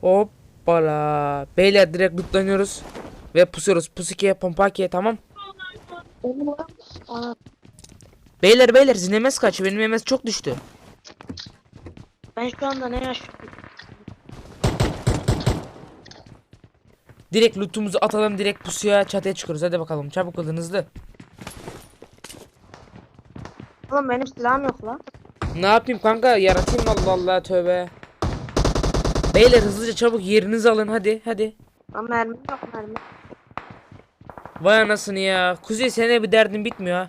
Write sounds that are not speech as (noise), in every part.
Hoppala. Beyler direkt lootlanıyoruz. Ve pusuyoruz. Pusukiye, pompakiye tamam. Beyler beyler sizin MS kaç? Benim MS çok düştü. Ben şu anda ne yaşıyorum? Direkt lootumuzu atalım direkt pusuya çatıya çıkıyoruz. Hadi bakalım çabuk olun hızlı. Oğlum benim silahım yok lan. Ne yapayım kanka yaratayım Allah Allah tövbe. Beyler hızlıca çabuk yerinizi alın hadi hadi. Lan mermi yok mermi. Vay anasını ya. Kuzey sene bir derdin bitmiyor ha. (laughs)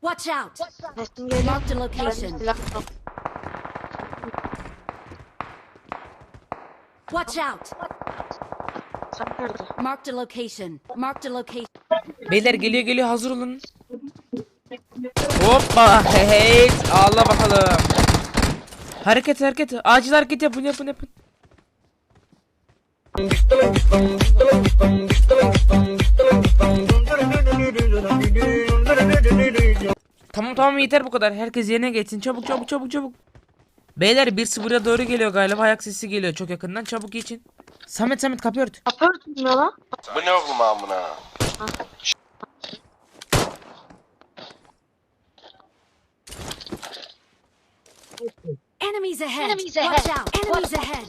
Watch out! Sesim geliyor. A Benim location. silahım yok. Watch out! Sen nerede? Marked a location. Marked a location. Beyler geliyor geliyor hazır olun. Hoppa hey Allah bakalım. Hareket hareket acil hareket yapın yapın yapın. Tamam tamam yeter bu kadar. Herkes yerine geçsin. Çabuk çabuk çabuk çabuk. Beyler 1-0'a doğru geliyor galiba. Ayak sesi geliyor çok yakından. Çabuk geçin. Samet Samet kapıyı ört. Kapı örtülmüyor lan. Bu ne oğlum amına? Enemies ahead! Watch out! Enemies ahead!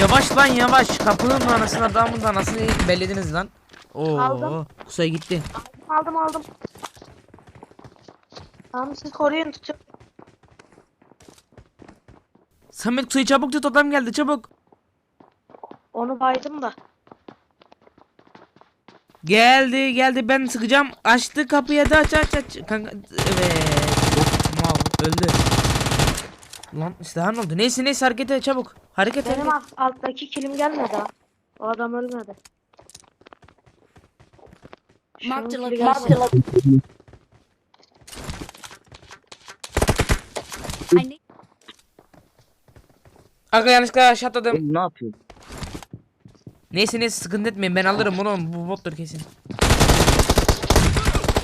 Yavaş lan yavaş. Kapının anasını adamın da anasını bellediniz lan. Oo, Aldım. Kusay gitti. Aldım aldım. Tamam siz koruyun tutun. Samet Kusay'ı çabuk tut adam geldi çabuk. Onu baydım da. Geldi geldi ben sıkacağım. Açtı kapıyı da aç aç aç. Kanka evet. Mal öldü. Lan silahın oldu. Neyse neyse hareket et çabuk. Hareket et. Benim alt, alttaki kilim gelmedi ha. O adam ölmedi. Şunun kili location. Aga yanlışlıkla aşağı atladım. Ne yapıyorsun? Neyse neyse sıkıntı etmeyin ben alırım bunu bu bottur kesin.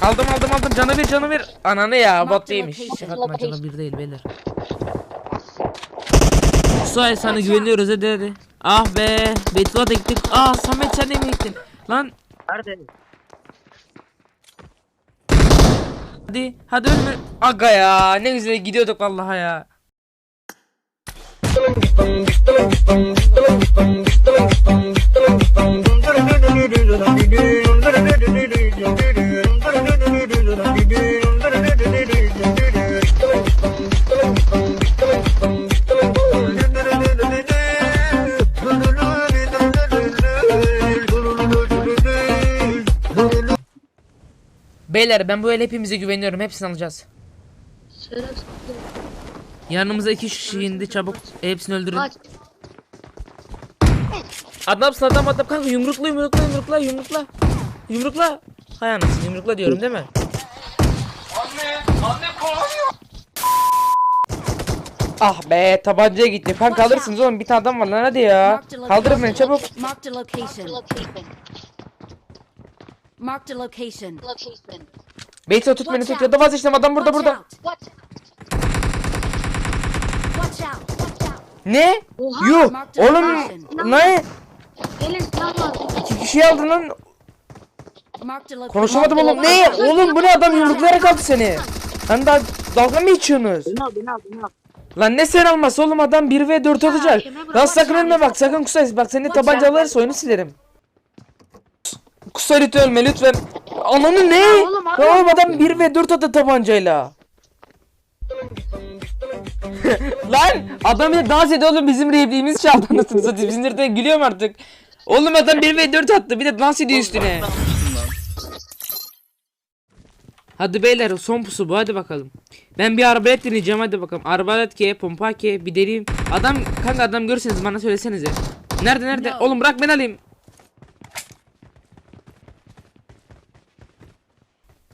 Aldım aldım aldım canı bir canı bir. Ananı ya bot değilmiş. Şaka atma canı bir değil beyler. Suay sana güveniyoruz hadi hadi. Ah be. Betul'a da gittik. Ah Samet sen de mi gittin? Lan Nerede? hadi hadi ölme. Aga ya ne güzel gidiyorduk vallahi ya. Beyler ben bu el hepimize güveniyorum. Hepsini alacağız. Yanımıza iki kişi indi çabuk. Hepsini öldürün. Kaç. Adamsın adam adam kanka yumrukla yumrukla yumrukla yumrukla. Yumrukla. Hay anasını yumrukla diyorum değil mi? Anne, anne kovalıyor. Ah be tabancaya gitti. Kanka alırsınız oğlum bir tane adam var lan hadi ya. Kaldırın beni çabuk. Marked a location. Location. Beyto tut beni Watch tut ya da vazgeçtim adam burada Watch burada. out! Watch out! Watch out! Ne? Oha. Yuh oğlum location. ne? Gelin silah var. İki kişi aldın lan. Marked a location. Konuşamadım oğlum. Ne? Oğlum bu ne adam yumruklayarak aldı seni. Sen daha dalga mı içiyorsunuz? Beni al beni al beni al. Lan ne sen alması oğlum adam 1 ve 4 alacak. kime bak- Lan sakın ölme bak sakın kusay bak seni tabanca alırsa oyunu silerim. Kusay lütfen ölme lütfen. Ananı ne? oğlum, adam- Tamam adam 1 ve 4 attı tabancayla. (laughs) Lan adam ya dans ediyor oğlum bizim repliğimiz çaldı anasını satayım. Bizim nereden gülüyorum artık. Oğlum adam 1 ve 4 attı bir de dans ediyor üstüne. Hadi beyler son pusu bu hadi bakalım. Ben bir arbalet deneyeceğim hadi bakalım. Arbalet ki pompa ki bir deneyeyim. Adam kanka adam görürseniz bana söylesenize. Nerede nerede? Oğlum bırak ben alayım.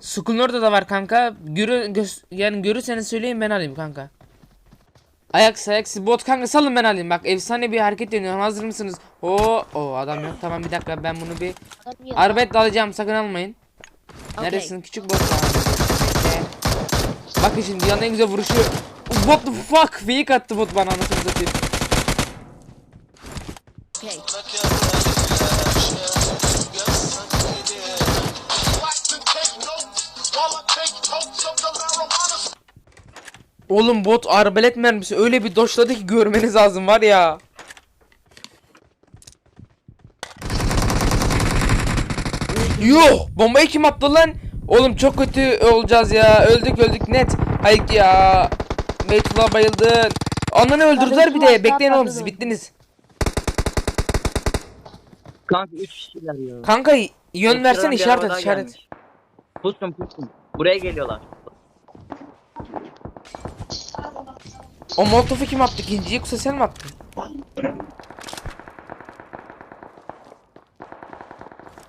Sukun orada da var kanka. Görü göz- yani görürseniz söyleyin ben alayım kanka. Ayak ayak bot kanka salın ben alayım. Bak efsane bir hareket dönüyor. Hazır mısınız? Oo, o adam yok. Tamam bir dakika ben bunu bir Arbet alacağım sakın almayın. Neredesin küçük bot? Bakın şimdi dünyanın en güzel vuruşu. What the fuck? Fake attı bot bana anasını satayım. Okay. Oğlum bot arbalet mermisi öyle bir doşladı ki görmeniz lazım var ya. Yuh! Bombayı kim attı lan? Oğlum çok kötü olacağız ya. Öldük öldük net. Hayır ya. Beytullah bayıldın. Ananı öldürdüler bir de. Bekleyin oğlum siz bittiniz. Kanka 3 kişiler ya. Kanka yön versene işaret daha işaret. Pustum pustum. Buraya geliyorlar. O molotofu kim attı? İkinciyi yoksa sen mi attın?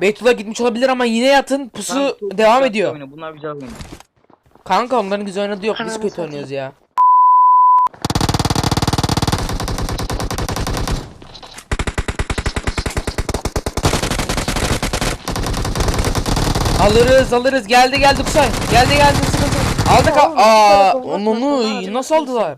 Beytullah gitmiş olabilir ama yine yatın. Pusu Kanka, çok devam güzel ediyor. oynuyor, Bunlar güzel oynuyor. Kanka onların güzel oynadığı yok. Biz Ananı kötü satayım. oynuyoruz ya. Alırız alırız geldi geldi Kusay geldi geldi sıkıntı aldık Oğlum, aa onu nasıl aldılar